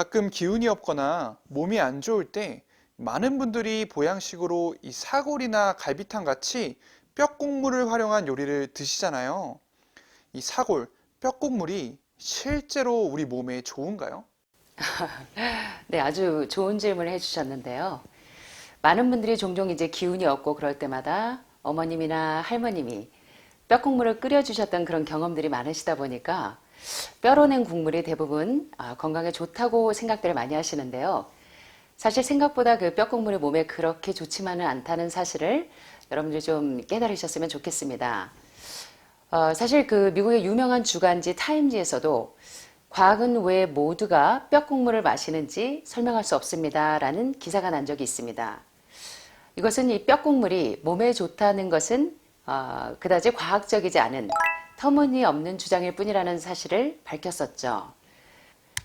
가끔 기운이 없거나 몸이 안 좋을 때 많은 분들이 보양식으로 이 사골이나 갈비탕 같이 뼈국물을 활용한 요리를 드시잖아요. 이 사골, 뼈국물이 실제로 우리 몸에 좋은가요? 네, 아주 좋은 질문을 해주셨는데요. 많은 분들이 종종 이제 기운이 없고 그럴 때마다 어머님이나 할머님이 뼈국물을 끓여주셨던 그런 경험들이 많으시다 보니까 뼈로 낸 국물이 대부분 아, 건강에 좋다고 생각들을 많이 하시는데요. 사실 생각보다 그 뼈 국물이 몸에 그렇게 좋지만은 않다는 사실을 여러분들이 좀 깨달으셨으면 좋겠습니다. 어, 사실 그 미국의 유명한 주간지 타임지에서도 과학은 왜 모두가 뼈 국물을 마시는지 설명할 수 없습니다라는 기사가 난 적이 있습니다. 이것은 이 뼈 국물이 몸에 좋다는 것은 어, 그다지 과학적이지 않은 터무니없는 주장일 뿐이라는 사실을 밝혔었죠.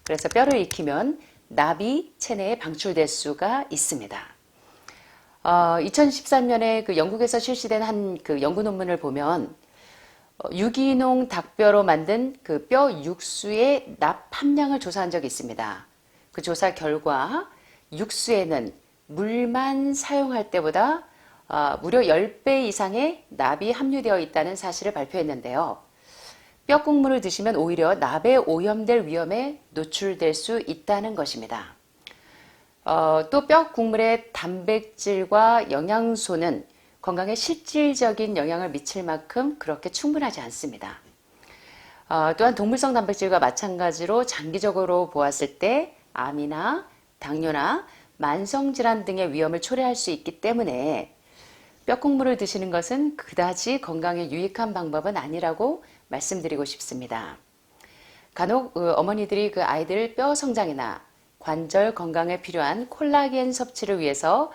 그래서 뼈를 익히면 납이 체내에 방출될 수가 있습니다. 어, 2013년에 그 영국에서 실시된 한 그 연구 논문을 보면 어, 유기농 닭뼈로 만든 그 뼈 육수의 납 함량을 조사한 적이 있습니다. 그 조사 결과 육수에는 물만 사용할 때보다 어, 무려 10배 이상의 납이 함유되어 있다는 사실을 발표했는데요. 뼈 국물을 드시면 오히려 납에 오염될 위험에 노출될 수 있다는 것입니다. 어, 또 뼈 국물의 단백질과 영양소는 건강에 실질적인 영향을 미칠 만큼 그렇게 충분하지 않습니다. 어, 또한 동물성 단백질과 마찬가지로 장기적으로 보았을 때 암이나 당뇨나 만성질환 등의 위험을 초래할 수 있기 때문에 뼈국물을 드시는 것은 그다지 건강에 유익한 방법은 아니라고 말씀드리고 싶습니다. 간혹 어, 어머니들이 그 아이들 뼈 성장이나 관절 건강에 필요한 콜라겐 섭취를 위해서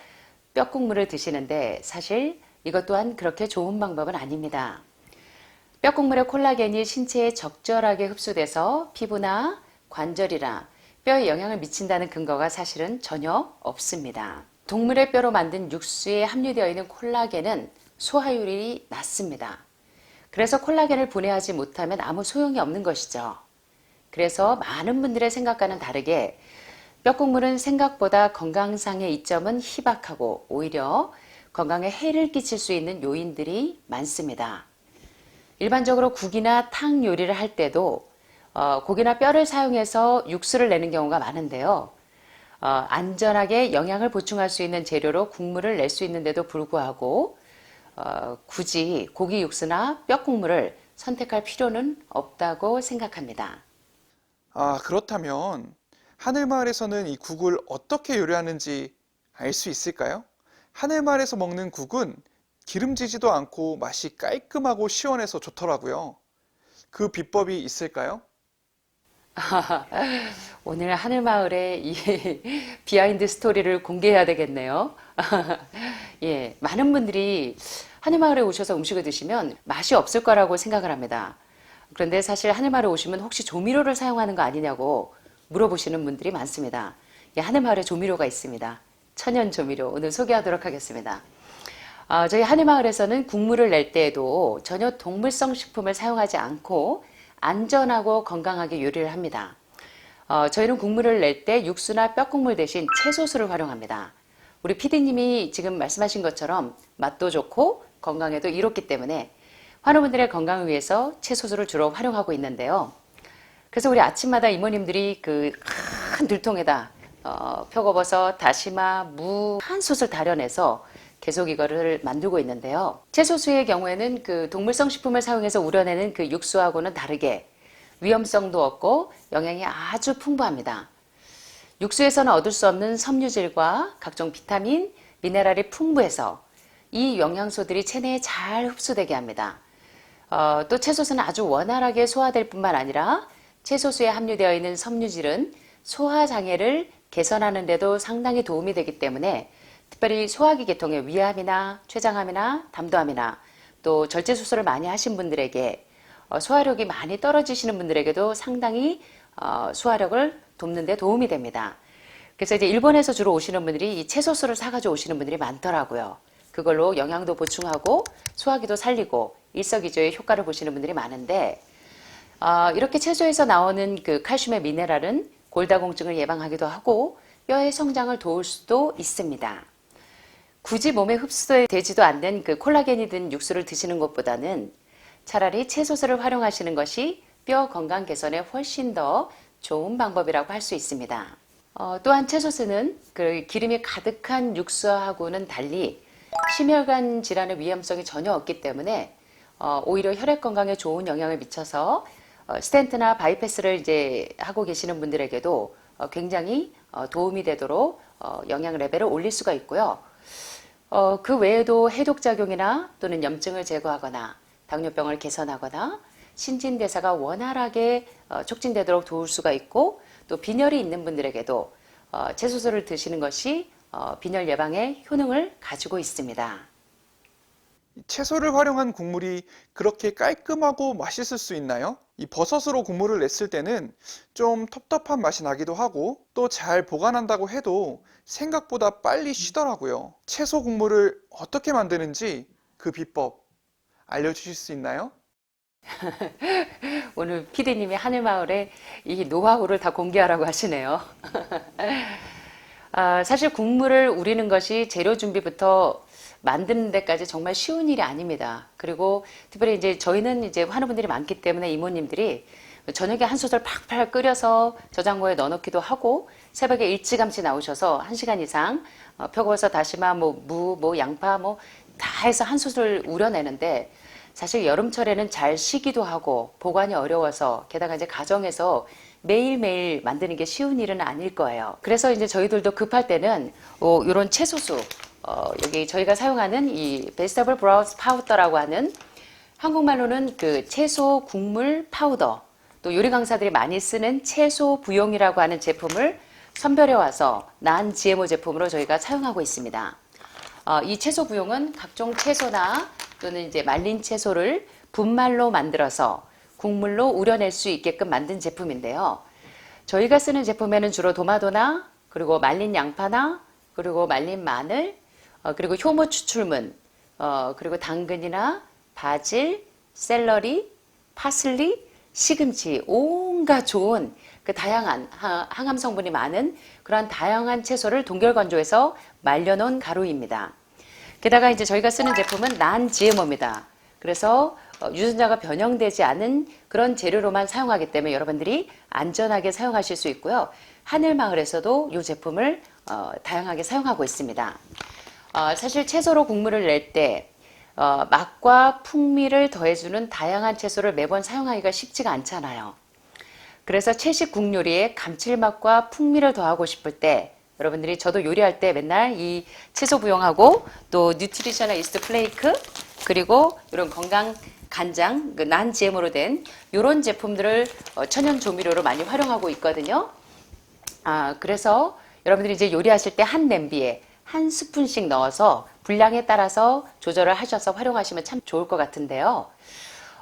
뼈국물을 드시는데 사실 이것 또한 그렇게 좋은 방법은 아닙니다. 뼈국물의 콜라겐이 신체에 적절하게 흡수돼서 피부나 관절이나 뼈에 영향을 미친다는 근거가 사실은 전혀 없습니다. 동물의 뼈로 만든 육수에 함유되어 있는 콜라겐은 소화율이 낮습니다. 그래서 콜라겐을 분해하지 못하면 아무 소용이 없는 것이죠. 그래서 많은 분들의 생각과는 다르게 뼈국물은 생각보다 건강상의 이점은 희박하고 오히려 건강에 해를 끼칠 수 있는 요인들이 많습니다. 일반적으로 국이나 탕 요리를 할 때도 어, 고기나 뼈를 사용해서 육수를 내는 경우가 많은데요. 어, 안전하게 영양을 보충할 수 있는 재료로 국물을 낼 수 있는데도 불구하고 어, 굳이 고기 육수나 뼈 국물을 선택할 필요는 없다고 생각합니다. 아, 그렇다면 하늘마을에서는 이 국을 어떻게 요리하는지 알 수 있을까요? 하늘마을에서 먹는 국은 기름지지도 않고 맛이 깔끔하고 시원해서 좋더라고요. 그 비법이 있을까요? 오늘 하늘마을의 이 비하인드 스토리를 공개해야 되겠네요. 예, 많은 분들이 하늘마을에 오셔서 음식을 드시면 맛이 없을 거라고 생각을 합니다. 그런데 사실 하늘마을에 오시면 혹시 조미료를 사용하는 거 아니냐고 물어보시는 분들이 많습니다. 예, 하늘마을에 조미료가 있습니다. 천연 조미료 오늘 소개하도록 하겠습니다. 어, 저희 하늘마을에서는 국물을 낼 때에도 전혀 동물성 식품을 사용하지 않고 안전하고 건강하게 요리를 합니다. 어, 저희는 국물을 낼 때 육수나 뼈국물 대신 채소수를 활용합니다. 우리 피디님이 지금 말씀하신 것처럼 맛도 좋고 건강에도 이롭기 때문에 환우분들의 건강을 위해서 채소수를 주로 활용하고 있는데요. 그래서 우리 아침마다 이모님들이 그 큰 들통에다 어, 표고버섯, 다시마, 무 한 솥을 다려내서 계속 이거를 만들고 있는데요. 채소수의 경우에는 그 동물성 식품을 사용해서 우려내는 그 육수하고는 다르게 위험성도 없고 영양이 아주 풍부합니다. 육수에서는 얻을 수 없는 섬유질과 각종 비타민, 미네랄이 풍부해서 이 영양소들이 체내에 잘 흡수되게 합니다. 어, 또 채소수는 아주 원활하게 소화될 뿐만 아니라 채소수에 함유되어 있는 섬유질은 소화 장애를 개선하는 데도 상당히 도움이 되기 때문에 특별히 소화기 계통의 위암이나 췌장암이나 담도암이나 또 절제 수술을 많이 하신 분들에게 어, 소화력이 많이 떨어지시는 분들에게도 상당히 어, 소화력을 돕는 데 도움이 됩니다. 그래서 이제 일본에서 주로 오시는 분들이 이 채소수를 사가지고 오시는 분들이 많더라고요. 그걸로 영양도 보충하고 소화기도 살리고 일석이조의 효과를 보시는 분들이 많은데 어, 이렇게 채소에서 나오는 그 칼슘의 미네랄은 골다공증을 예방하기도 하고 뼈의 성장을 도울 수도 있습니다. 굳이 몸에 흡수되지도 않는 그 콜라겐이 든 육수를 드시는 것보다는 차라리 채소수를 활용하시는 것이 뼈 건강 개선에 훨씬 더 좋은 방법이라고 할 수 있습니다. 어, 또한 채소수는 그 기름이 가득한 육수하고는 달리 심혈관 질환의 위험성이 전혀 없기 때문에 어, 오히려 혈액 건강에 좋은 영향을 미쳐서 어, 스텐트나 바이패스를 이제 하고 계시는 분들에게도 어, 굉장히 어, 도움이 되도록 어, 영양 레벨을 올릴 수가 있고요. 어, 그 외에도 해독 작용이나 또는 염증을 제거하거나 당뇨병을 개선하거나 신진대사가 원활하게 어, 촉진되도록 도울 수가 있고 또 빈혈이 있는 분들에게도 어, 채소수를 드시는 것이 어, 빈혈 예방에 효능을 가지고 있습니다. 채소를 활용한 국물이 그렇게 깔끔하고 맛있을 수 있나요? 이 버섯으로 국물을 냈을 때는 좀 텁텁한 맛이 나기도 하고 또 잘 보관한다고 해도 생각보다 빨리 쉬더라고요. 채소 국물을 어떻게 만드는지 그 비법 알려주실 수 있나요? 오늘 피디님이 하늘마을에 이 노하우를 다 공개하라고 하시네요. 아, 사실 국물을 우리는 것이 재료 준비부터 만드는 데까지 정말 쉬운 일이 아닙니다. 그리고 특별히 이제 저희는 이제 하는 분들이 많기 때문에 이모님들이 저녁에 한 솥을 팍팍 끓여서 저장고에 넣어놓기도 하고 새벽에 일찌감치 나오셔서 한 시간 이상 어, 표고버섯, 다시마, 뭐 무, 뭐 양파, 뭐 다 해서 한 솥을 우려내는데 사실 여름철에는 잘 쉬기도 하고 보관이 어려워서 게다가 이제 가정에서 매일매일 만드는 게 쉬운 일은 아닐 거예요. 그래서 이제 저희들도 급할 때는 어, 이런 채소수 어, 여기 저희가 사용하는 이 베지터블 브라우스 파우더라고 하는 한국말로는 그 채소 국물 파우더 또 요리 강사들이 많이 쓰는 채소 부용이라고 하는 제품을 선별해 와서 난 GMO 제품으로 저희가 사용하고 있습니다. 어, 이 채소 부용은 각종 채소나 또는 이제 말린 채소를 분말로 만들어서 국물로 우려낼 수 있게끔 만든 제품인데요. 저희가 쓰는 제품에는 주로 도마도나 그리고 말린 양파나 그리고 말린 마늘 어, 그리고 효모 추출물 어, 그리고 당근이나 바질, 샐러리, 파슬리, 시금치 온갖 좋은 그 다양한 하- 항암 성분이 많은 그러한 다양한 채소를 동결 건조해서 말려놓은 가루입니다. 게다가 이제 저희가 쓰는 제품은 난 GMO입니다. 그래서 어, 유전자가 변형되지 않은 그런 재료로만 사용하기 때문에 여러분들이 안전하게 사용하실 수 있고요. 하늘마을에서도 이 제품을 어, 다양하게 사용하고 있습니다. 어, 사실 채소로 국물을 낼때 어, 맛과 풍미를 더해주는 다양한 채소를 매번 사용하기가 쉽지가 않잖아요. 그래서 채식 국요리에 감칠맛과 풍미를 더하고 싶을 때 여러분들이 저도 요리할 때 맨날 이 채소 부용하고 또 뉴트리셔널 이스트 플레이크 그리고 이런 건강 간장 그난 GM으로 된 이런 제품들을 어, 천연 조미료로 많이 활용하고 있거든요. 아, 그래서 여러분들이 이제 요리하실 때 한 냄비에 한 스푼씩 넣어서 분량에 따라서 조절을 하셔서 활용하시면 참 좋을 것 같은데요.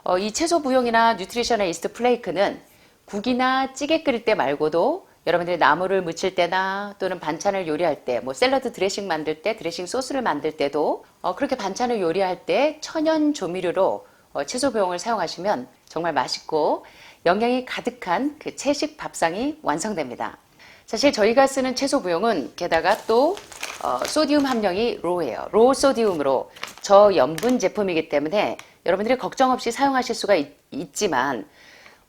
어, 이 채소 부용이나 뉴트리셔널 이스트 플레이크는 국이나 찌개 끓일 때 말고도 여러분들이 나물을 무칠 때나 또는 반찬을 요리할 때, 뭐 샐러드 드레싱 만들 때, 드레싱 소스를 만들 때도 어, 그렇게 반찬을 요리할 때 천연 조미료로 어, 채소 부용을 사용하시면 정말 맛있고 영양이 가득한 그 채식 밥상이 완성됩니다. 사실 저희가 쓰는 채소 부용은 게다가 또 어, 소디움 함량이 로우예요. 로우 소디움으로 저염분 제품이기 때문에 여러분들이 걱정 없이 사용하실 수가 있, 있지만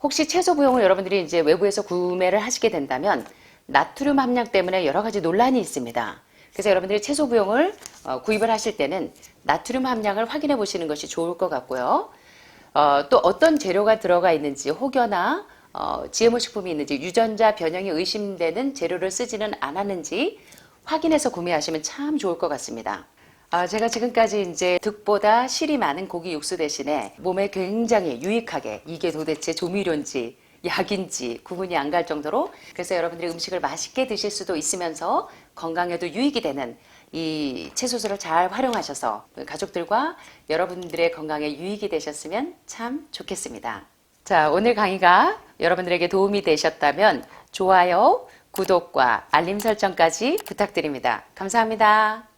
혹시 채소 부용을 여러분들이 이제 외부에서 구매를 하시게 된다면 나트륨 함량 때문에 여러 가지 논란이 있습니다. 그래서 여러분들이 채소 부용을 어, 구입을 하실 때는 나트륨 함량을 확인해 보시는 것이 좋을 것 같고요. 어, 또 어떤 재료가 들어가 있는지 혹여나 어, GMO 식품이 있는지 유전자 변형이 의심되는 재료를 쓰지는 않았는지 확인해서 구매하시면 참 좋을 것 같습니다. 아, 제가 지금까지 이제 득보다 실이 많은 고기 육수 대신에 몸에 굉장히 유익하게 이게 도대체 조미료인지 약인지 구분이 안 갈 정도로 그래서 여러분들이 음식을 맛있게 드실 수도 있으면서 건강에도 유익이 되는 이 채소수를 잘 활용하셔서 가족들과 여러분들의 건강에 유익이 되셨으면 참 좋겠습니다. 자, 오늘 강의가 여러분들에게 도움이 되셨다면 좋아요, 구독과 알림 설정까지 부탁드립니다. 감사합니다.